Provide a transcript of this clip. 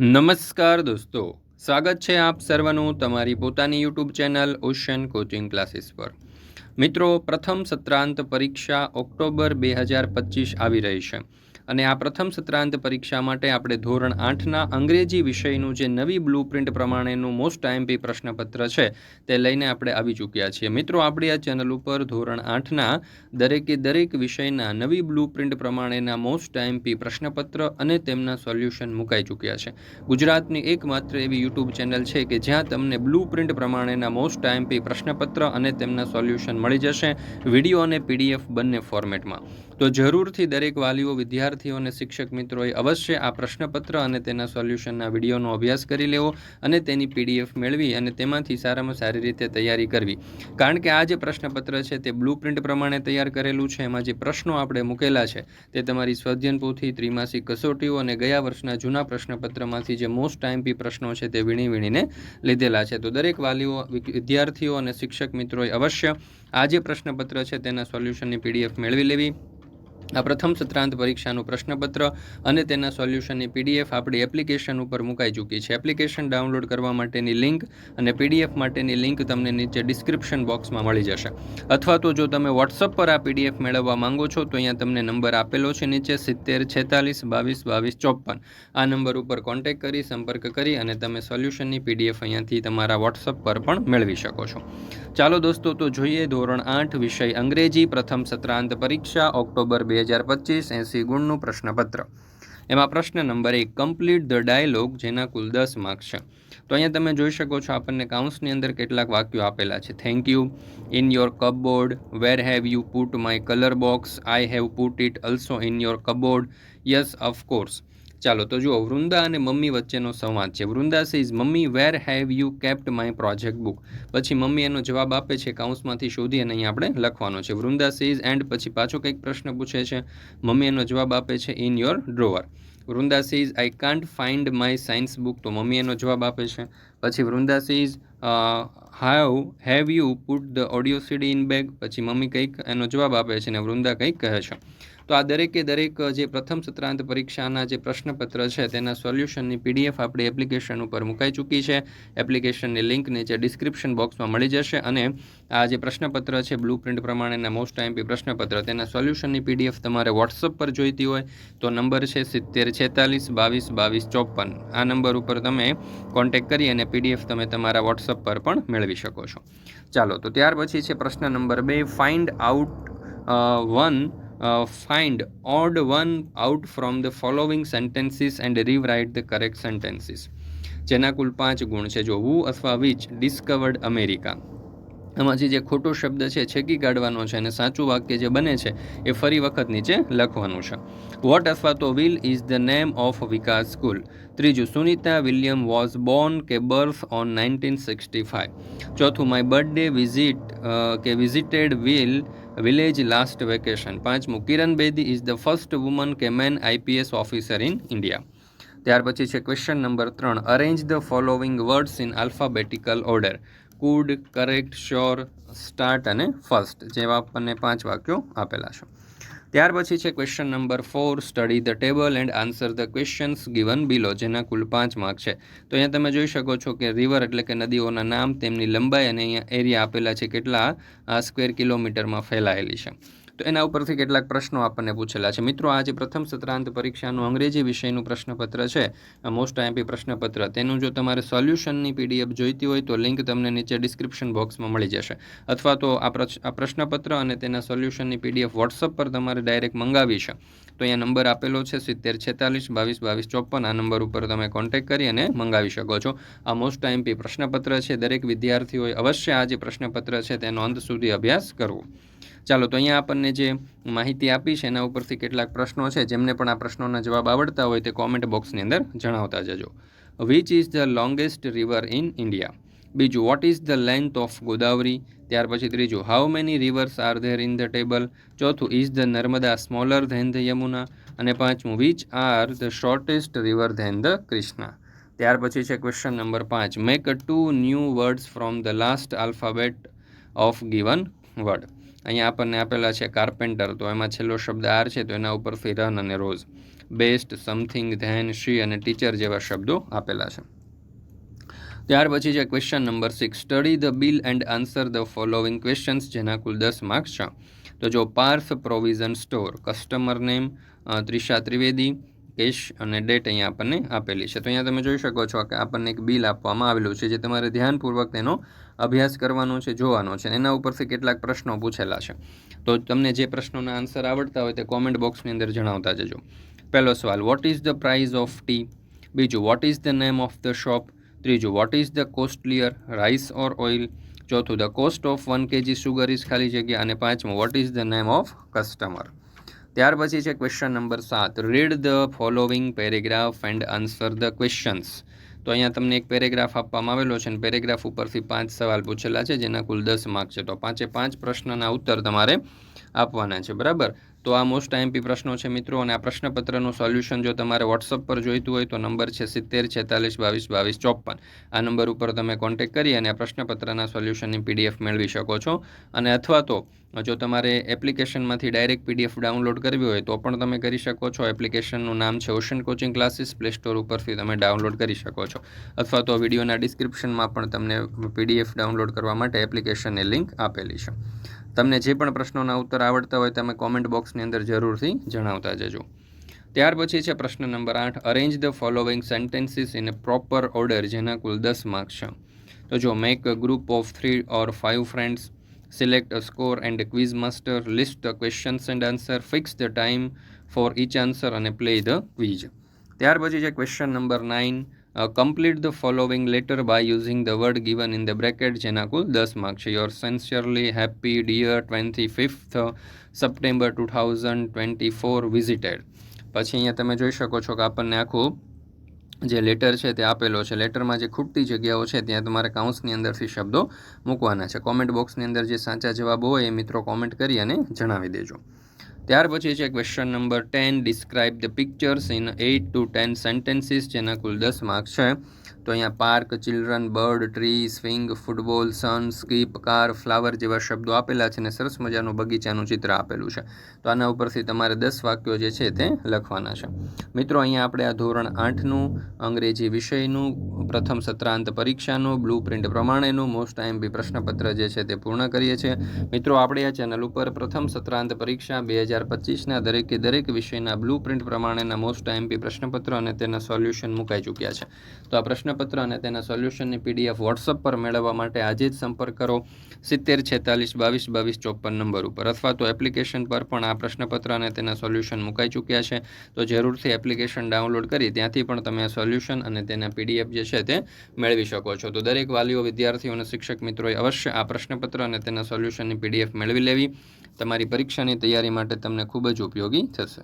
નમસ્કાર દોસ્તો, સ્વાગત છે આપ સર્વનું તમારી પોતાની YouTube channel ocean coaching classes પર. મિત્રો, પ્રથમ સત્રાંત પરીક્ષા ઓક્ટોબર બે હજાર પચીસ આવી રહી છે. અને આ પ્રથમ સત્રાંત પરીક્ષા માટે આપણે ધોરણ આઠના અંગ્રેજી વિષયનું જે નવી બ્લુ પ્રિન્ટ પ્રમાણેનું મોસ્ટ આઈએમપી પ્રશ્નપત્ર છે, તે લઈને આપણે આવી ચૂક્યા છીએ. મિત્રો, આપણી આ ચેનલ ઉપર ધોરણ આઠના દરેકે દરેક વિષયના નવી બ્લુ પ્રિન્ટ પ્રમાણેના મોસ્ટ આઈએમપી પ્રશ્નપત્ર અને તેમના સોલ્યુશન મુકાઈ ચૂક્યા છે. ગુજરાતની એકમાત્ર એવી યુટ્યુબ ચેનલ છે કે જ્યાં તમને બ્લુ પ્રિન્ટ પ્રમાણેના મોસ્ટ આઈએમપી પ્રશ્નપત્ર અને તેમના સોલ્યુશન મળી જશે વીડિયો અને પીડીએફ બંને ફોર્મેટમાં તો જરૂરથી દરેક વાલીઓ વિદ્યાર્થીઓ અને શિક્ષક મિત્રોએ અવશ્ય આ પ્રશ્નપત્ર અને તેના સોલ્યુશનના વિડીયોનો અભ્યાસ કરી લેવો અને તેની પીડીએફ મેળવી અને તેમાંથી સારામાં સારી રીતે તૈયારી કરવી. કારણ કે આ જે પ્રશ્નપત્ર છે તે બ્લુ પ્રિન્ટ પ્રમાણે તૈયાર કરેલું છે, એમાં જે પ્રશ્નો આપણે મૂકેલા છે તે તમારી સ્વધ્યન પોથી ત્રિમાસિક કસોટીઓ અને ગયા વર્ષના જૂના પ્રશ્નપત્રમાંથી જે મોસ્ટ ટાઈમપી પ્રશ્નો છે તે વીણી વીણીને લીધેલા છે. તો દરેક વાલીઓ વિદ્યાર્થીઓ અને શિક્ષક મિત્રોએ અવશ્ય આ જે પ્રશ્નપત્ર છે તેના સોલ્યુશનની પીડીએફ મેળવી લેવી. આ પ્રથમ સત્રાંત પરીક્ષાનું પ્રશ્નપત્ર અને તેના સોલ્યુશનની પીડીએફ આપણી એપ્લિકેશન ઉપર મુકાઈ ચૂકી છે. એપ્લિકેશન ડાઉનલોડ કરવા માટેની લિંક અને પીડીએફ માટેની લિંક તમને નીચે ડિસ્ક્રિપ્શન બોક્સમાં મળી જશે. અથવા તો જો તમે વોટ્સઅપ પર આ પીડીએફ મેળવવા માંગો છો, તો અહીંયા તમને નંબર આપેલો છે નીચે સિત્તેર, છેતાલીસ, બાવીસ બાવીસ ચોપન આ નંબર ઉપર કોન્ટેક્ટ કરી, સંપર્ક કરી અને તમે સોલ્યુશનની પીડીએફ અહીંયાથી તમારા વોટ્સઅપ પર પણ મેળવી શકો છો. ચાલો દોસ્તો, તો જોઈએ ધોરણ આઠ વિષય અંગ્રેજી પ્રથમ સત્રાંત પરીક્ષા, ઓક્ટોબર બે હજાર પચીસ એંસી ગુણનું પ્રશ્નપત્ર. એમાં પ્રશ્ન નંબર એક કમ્પ્લીટ ધ ડાયલોગ જેના કુલ દસ માર્ક્સ છે. તો અહીંયા તમે જોઈ શકો છો આપણને કાઉન્સની અંદર કેટલાક વાક્યો આપેલા છે. Thank you in your cupboard where have you put my colour box I have put it also in your cupboard yes of course ચાલો, તો જુઓ, વૃંદા અને મમ્મી વચ્ચેનો સંવાદ છે. Vrunda says mummy where have you kept my project book પછી mummy એનો જવાબ આપે છે કાઉન્સમાંથી શોધી અને અહીં આપણે લખવાનો છે. વૃંદા સેઝ એન્ડ પછી પાછો કંઈક પ્રશ્ન પૂછે છે. મમ્મી એનો જવાબ આપે છે in your drawer Vrunda says I can't find my science book તો મમ્મી એનો જવાબ આપે છે. પછી Vrunda says how have you put the audio CD in bag પછી મમ્મી કંઈક એનો જવાબ આપે છે અને વૃંદા કંઈક કહે છે. તો આ દરેકે દરેક જે પ્રથમ સત્રાંત પરીક્ષાના જે પ્રશ્નપત્ર છે તેના સોલ્યુશનની પીડીએફ આપણી એપ્લિકેશન ઉપર મુકાઈ ચૂકી છે. એપ્લિકેશનની લિંક નીચે ડિસ્ક્રિપ્શન બોક્સમાં મળી જશે અને આ જે પ્રશ્નપત્ર છે બ્લુ પ્રિન્ટ પ્રમાણેના મોસ્ટ આઈમપી પ્રશ્નપત્ર તેના સોલ્યુશનની પીડીએફ તમારે વોટ્સઅપ પર જોઈતી હોય તો નંબર છે સિત્તેર, છેતાલીસ, બાવીસ બાવીસ, ચોપન. આ નંબર ઉપર તમે કોન્ટેક્ટ કરી અને પીડીએફ તમે તમારા વોટ્સઅપ પર પણ મેળવી શકો છો. ચાલો, તો ત્યાર પછી છે પ્રશ્ન નંબર બે, find out one find odd one out from the following sentences and rewrite the correct sentences. જેના કુલ પાંચ ગુણ છે, જો વુ અથવા વિચ ડિસ્કવર્ડ અમેરિકા આમાંથી જે ખોટો શબ્દ છે, છેકી કાઢવાનો છે અને સાચું વાક્ય જે બને છે, એ ફરી વખત નીચે લખવાનું છે. વોટ અથવા તો will is the name of Vikas school ત્રીજું, સુનિતા વિલિયમ વોઝ બોર્ન કે birth on nineteen sixty five ચોથું માય બર્થડે વિઝિટ કે visited will village last vacation પાંચમું, Kiran Bedi is the first woman કે man IPS officer in India ત્યાર પછી છે question number ત્રણ arrange the following words in alphabetical order could correct sure start અને first જેવા આપણને પાંચ વાક્યો આપેલા છે. ત્યાર પછી છે question number four study the table and answer the questions given below જેના કુલ પાંચ માર્ક છે. તો અહીંયા તમે જોઈ શકો છો કે રિવર એટલે કે નદીઓના નામ, તેમની લંબાઈ અને અહીંયા એરિયા આપેલા છે કેટલા સ્ક્વેર કિલોમીટરમાં ફેલાયેલી છે. તો એના ઉપરથી કેટલાક પ્રશ્નો આપણને પૂછેલા છે. મિત્રો આ જે પ્રથમ સત્રાંત પરીક્ષાનું અંગ્રેજી વિષયનું પ્રશ્નપત્ર છે. મોસ્ટ આઈએમપી પ્રશ્નપત્ર. તેનું જો તમારે સોલ્યુશનની પીડીએફ જોઈતી હોય તો લિંક તમને નીચે ડિસ્ક્રિપ્શન બોક્સમાં મળી જશે. અથવા તો આ પ્રશ્નપત્ર અને તેના સોલ્યુશનની પીડીએફ વોટ્સઅપ પર તમારે ડાયરેક્ટ મંગાવી છે. તો અહીંયા નંબર આપેલો છે સિત્તેર છેતાલીસ, બાવીસ બાવીસ, ચોપન. આ નંબર ઉપર તમે કોન્ટેક્ટ કરી અને મંગાવી શકો છો. આ મોસ્ટ આઈએમપી પ્રશ્નપત્ર છે. દરેક વિદ્યાર્થીઓએ અવશ્ય આ જે પ્રશ્નપત્ર છે તેનો અંત સુધી અભ્યાસ કરવો. ચાલો, તો અહીંયા આપણને જે માહિતી આપી છે, એના ઉપરથી કેટલાક પ્રશ્નો છે. જેમને પણ આ પ્રશ્નોના જવાબ આવડતા હોય તે કોમેન્ટ બોક્સની અંદર જણાવતા જજો. Which is the longest river in India બીજું what is the length of Godavari ત્યાર પછી ત્રીજું how many rivers are there in the table ચોથું is the Narmada smaller than the Yamuna અને પાંચમું which are the shortest river than the Krishna ત્યાર પછી છે ક્વેશ્ચન નંબર પાંચ make a two new words from the last alphabet of given word અહીંયા આપણને આપેલા છે કાર્પેન્ટર તો એમાં છેલ્લો શબ્દ આર છે, તો એના ઉપર ફિરન અને rose. Best something then she અને ટીચર જેવા શબ્દો આપેલા છે. ત્યાર પછી છે question number six study the bill and answer the following questions જેના કુલ દસ માર્ક્સ છે. તો જો Parth provision store customer name Trisha Trivedi, cash અને ડેટ અહીંયા આપણને આપેલી છે. તો અહીંયા તમે જોઈ શકો છો કે આપણને એક બિલ આપવામાં આવેલું છે, જે તમારે ધ્યાનપૂર્વક તેનો અભ્યાસ કરવાનો છે, જોવાનો છે. એના ઉપરથી કેટલાક પ્રશ્નો પૂછેલા છે. તો તમને જે પ્રશ્નોના આન્સર આવડતા હોય તે કોમેન્ટ બોક્સની અંદર જણાવતા જજો. પહેલો સવાલ what is the price of tea બીજું what is the name of the shop ત્રીજું what is the costlier rice or oil ચોથું the cost of one kg sugar is ખાલી જગ્યા. અને પાંચમું what is the name of customer ત્યાર પછી છે ક્વેશ્ચન નંબર સાત. Read the following paragraph and answer the questions તો અહીંયા તમને એક પેરેગ્રાફ આપવામાં આવેલો છે અને પેરેગ્રાફ ઉપરથી પાંચ સવાલ પૂછેલા છે, જેના કુલ દસ માર્ક છે. તો પાંચે પાંચ પ્રશ્નના ઉત્તર તમારે આપવાના છે, બરાબર? તો આ મોસ્ટ આઈએમપી પ્રશ્નો છે મિત્રો, અને આ પ્રશ્નપત્રનું સોલ્યુશન જો તમારે વોટ્સઅપ પર જોઈતું હોય તો નંબર છે સિત્તેર, છેતાલીસ, બાવીસ બાવીસ, ચોપન. આ નંબર ઉપર તમે કોન્ટેક કરી અને આ પ્રશ્નપત્રના સોલ્યુશનની પીડીએફ મેળવી શકો છો. અને અથવા તો, જો તમારે એપ્લિકેશનમાંથી ડાયરેક્ટ પીડીએફ ડાઉનલોડ કરવી હોય તો પણ તમે કરી શકો છો. એપ્લિકેશનનું નામ છે ocean coaching classes play store ઉપરથી તમે ડાઉનલોડ કરી શકો છો. અથવા તો વિડીયોના ડિસ્ક્રિપ્શનમાં પણ તમને પીડીએફ ડાઉનલોડ કરવા માટે એપ્લિકેશનની લિંક આપેલી છે. તમને જે પણ પ્રશ્નોના ઉત્તર આવડતા હોય તમે કોમેન્ટ બોક્સની અંદર જરૂરથી જણાવતા જજો. ત્યાર પછી છે પ્રશ્ન નંબર આઠ arrange the following sentences in a proper order જેના કુલ દસ માર્ક્સ છે. તો જો make a group of three or five friends select a score and quiz master list the questions and answer fix the time for each answer અને play the quiz ત્યાર પછી છે question number nine complete the following letter by using the word given in the bracket જેના કુલ દસ mark છે your sincerely happy dear twenty fifth September two thousand twenty four visited પછી અહીંયા તમે જોઈ શકો છો કે આપણને આખું જે લેટર છે તે આપેલો છે. લેટરમાં જે ખૂટતી જગ્યાઓ છે, ત્યાં તમારે કાઉન્સની અંદરથી શબ્દો મૂકવાના છે. કોમેન્ટ બોક્સની અંદર જે સાચા જવાબો હોય એ મિત્રો કોમેન્ટ કરી અને જણાવી દેજો. ત્યાર પછી છે question number ten describe the pictures in eight to ten sentences જેના કુલ દસ માર્ક્સ છે. તો અહીંયા park children bird tree swing football sun skip car flower જેવા શબ્દો આપેલા છે અને સરસ મજાનું બગીચાનું ચિત્ર આપેલું છે. તો આના ઉપરથી તમારે દસ વાક્યો જે છે તે લખવાના છે. મિત્રો, અહીંયા આપણે આ ધોરણ આઠનું, અંગ્રેજી વિષયનું, પ્રથમ સત્રાંત પરીક્ષાનું બ્લુ પ્રિન્ટ પ્રમાણેનું મોસ્ટ આઈએમપી પ્રશ્નપત્ર જે છે તે પૂર્ણ કરીએ છીએ. મિત્રો, આપણે આ ચેનલ ઉપર પ્રથમ સત્રાંત પરીક્ષા બે હજાર પચીસના દરેકે દરેક વિષયના બ્લુ પ્રિન્ટ પ્રમાણેના મોસ્ટ આઈએમપી પ્રશ્નપત્ર અને તેના સોલ્યુશન મુકાઈ ચૂક્યા છે. તો આ પ્રશ્નપત્ર અને તેના સોલ્યુશનની પીડીએફ વોટ્સઅપ પર મેળવવા માટે આજે જ સંપર્ક કરો. સિત્તેર છેતાલીસ બાવીસ બાવીસ ચોપન નંબર ઉપર. અથવા તો એપ્લિકેશન પર પણ આ પ્રશ્નપત્ર અને તેના સોલ્યુશન મુકાઈ ચૂક્યા છે. તો જરૂરથી એપ્લિકેશન ડાઉનલોડ કરી ત્યાંથી પણ તમે આ સોલ્યુશન અને તેના પીડીએફ જે છે તે મેળવી શકો છો. તો દરેક વાલીઓ, વિદ્યાર્થીઓ અને શિક્ષક મિત્રોએ અવશ્ય આ પ્રશ્નપત્ર અને તેના સોલ્યુશનની પીડીએફ મેળવી લેવી. તમારી પરીક્ષાની તૈયારી માટે તમને ખૂબ જ ઉપયોગી થશે.